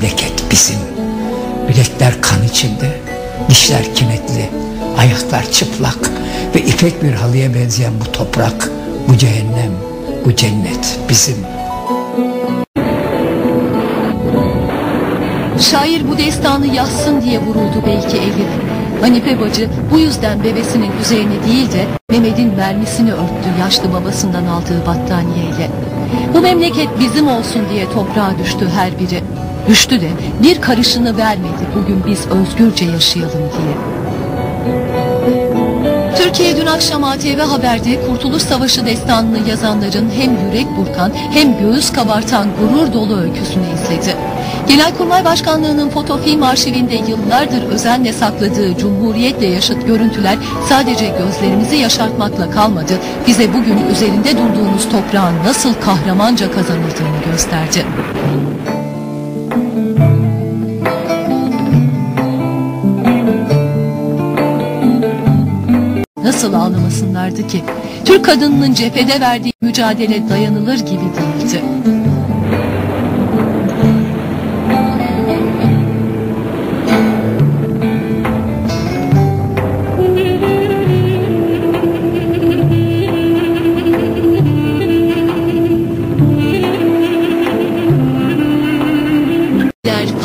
memleket bizim. Bilekler kan içinde, dişler kinetli, ayaklar çıplak ve ipek bir halıya benzeyen bu toprak, bu cehennem, bu cennet bizim. Şair bu destanı yazsın diye vuruldu belki Elif. Hanife bacı bu yüzden bebesinin üzerine değil de Mehmet'in mermisini örttü yaşlı babasından aldığı battaniyeyle. Bu memleket bizim olsun diye toprağa düştü her biri. Düştü de bir karışını vermedi bugün biz özgürce yaşayalım diye. Türkiye dün akşam ATV Haber'de Kurtuluş Savaşı destanını yazanların hem yürek burkan hem göğüs kabartan gurur dolu öyküsünü izledi. Genelkurmay Başkanlığı'nın fotofilm arşivinde yıllardır özenle sakladığı Cumhuriyet'le yaşıt görüntüler sadece gözlerimizi yaşartmakla kalmadı, bize bugün üzerinde durduğumuz toprağın nasıl kahramanca kazanıldığını gösterdi. Nasıl ağlamasınlardı ki? Türk kadınının cephede verdiği mücadele dayanılır gibi değildi.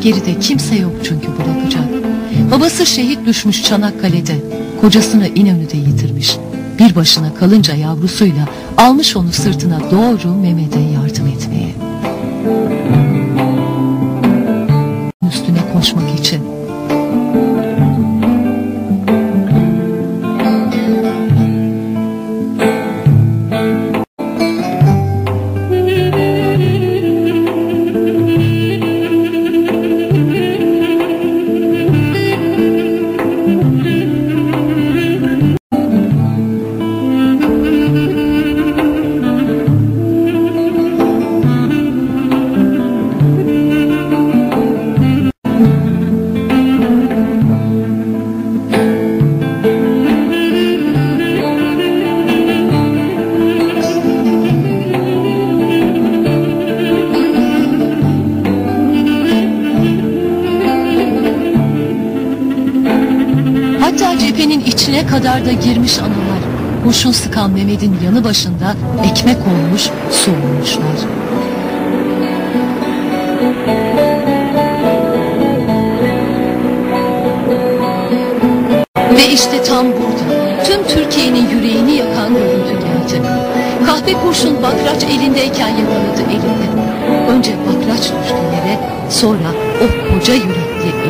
Geride kimse yok çünkü bırakacak. Babası şehit düşmüş Çanakkale'de. Kocasını İnönü'de yitirmiş. Bir başına kalınca yavrusuyla almış onu sırtına doğru Mehmet'e yardım etmeye. Üstüne koşmak içine kadar da girmiş analar. Kurşun sıkan Mehmet'in yanı başında ekmek olmuş, su olmuşlar. Ve işte tam burada tüm Türkiye'nin yüreğini yakan görüntü geldi. Kahpe kurşun bakraç elindeyken yakaladı elini. Önce bakraç düştü yere, sonra o koca yürekli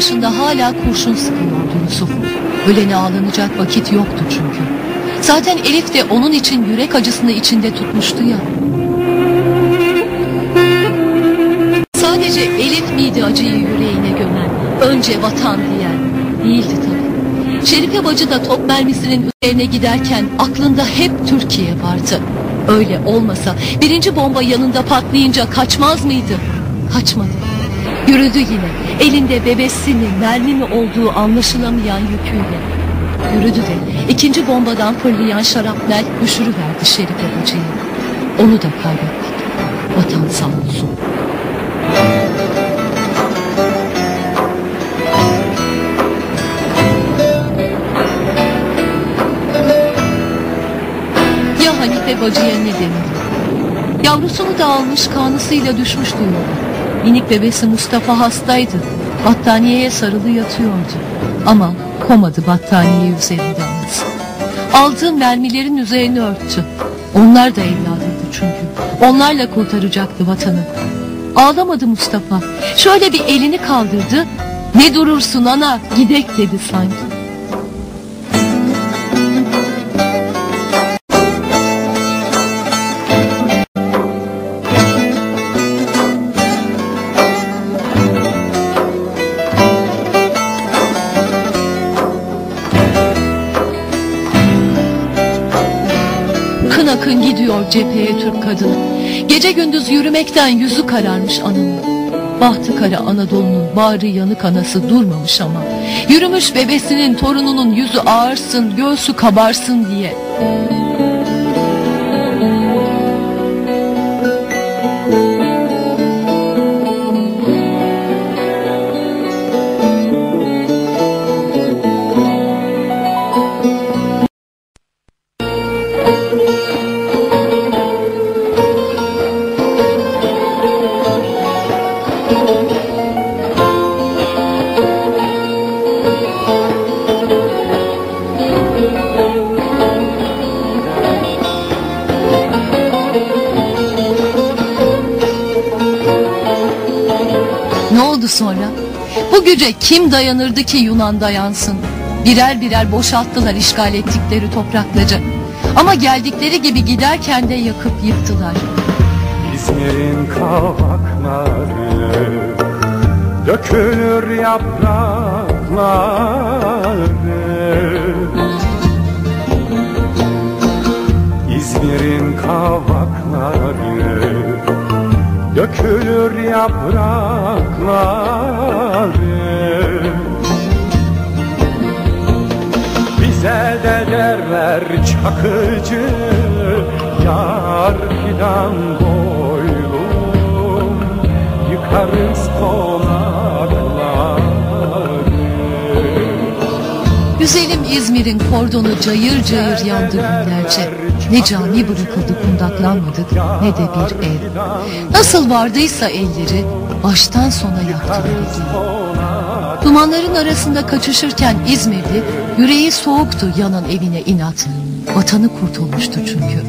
Başında hala kurşun sıkıyordu Yusuf. Ölene ağlanacak vakit yoktu çünkü. Zaten Elif de onun için yürek acısını içinde tutmuştu ya. Sadece Elif miydi acıyı yüreğine gömen? Önce vatan diyen. Değildi tabii. Şerife bacı da top mermisinin üzerine giderken aklında hep Türkiye vardı. Öyle olmasa birinci bomba yanında patlayınca kaçmaz mıydı? Kaçmadı. Yürüdü yine. Elinde bebesinin mermi mi olduğu anlaşılamayan yüküyle. Yürüdü de ikinci bombadan fırlayan şarapnel düşürüverdi Şerife bacıyı. Onu da kaybettik. Vatan sağ olsun. Ya Hanife bacıya ne denildi? Yavrusunu da almış kanısıyla düşmüştü yola. Minik bebesi Mustafa hastaydı. Battaniyeye sarılı yatıyordu. Ama komadı battaniye üzerinde anası. Aldığı mermilerin üzerini örttü. Onlar da evladıydı çünkü. Onlarla kurtaracaktı vatanı. Ağlamadı Mustafa. Şöyle bir elini kaldırdı. Ne durursun ana gidek dedi sanki. Kadını. Gece gündüz yürümekten yüzü kararmış ananın. Bahtı kara Anadolu'nun bağrı yanık anası durmamış ama. Yürümüş bebesinin torununun yüzü ağırsın, göğsü kabarsın diye. Sonra? Bu güce kim dayanırdı ki Yunan dayansın? Birer birer boşalttılar işgal ettikleri toprakları. Ama geldikleri gibi giderken de yakıp yıktılar. İzmir'in kavakları Dökülür yaprakları İzmir'in kavakları Dökülür yaprakları. Bize de derler çakıcı Yar fidan boylum. Yıkarız konakları Güzelim İzmir'in kordonu cayır cayır yandı günlerce. Ne cani bırakıldı kundaklanmadık ne de bir ev. Nasıl vardıysa elleri baştan sona yaktılar evi. Dumanların arasında kaçışırken İzmirli yüreği soğuktu yanan evine inat. Vatanı kurtulmuştu çünkü.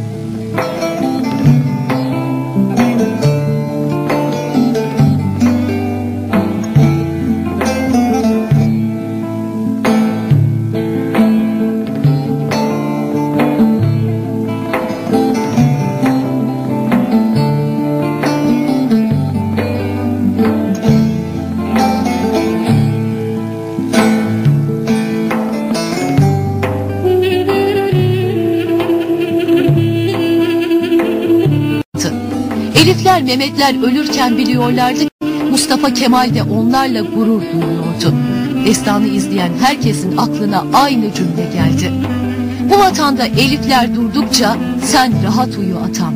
Elifler Mehmetler ölürken biliyorlardı Mustafa Kemal de onlarla gurur duyuyordu. Destanı izleyen herkesin aklına aynı cümle geldi. Bu vatanda Elifler durdukça sen rahat uyu atam.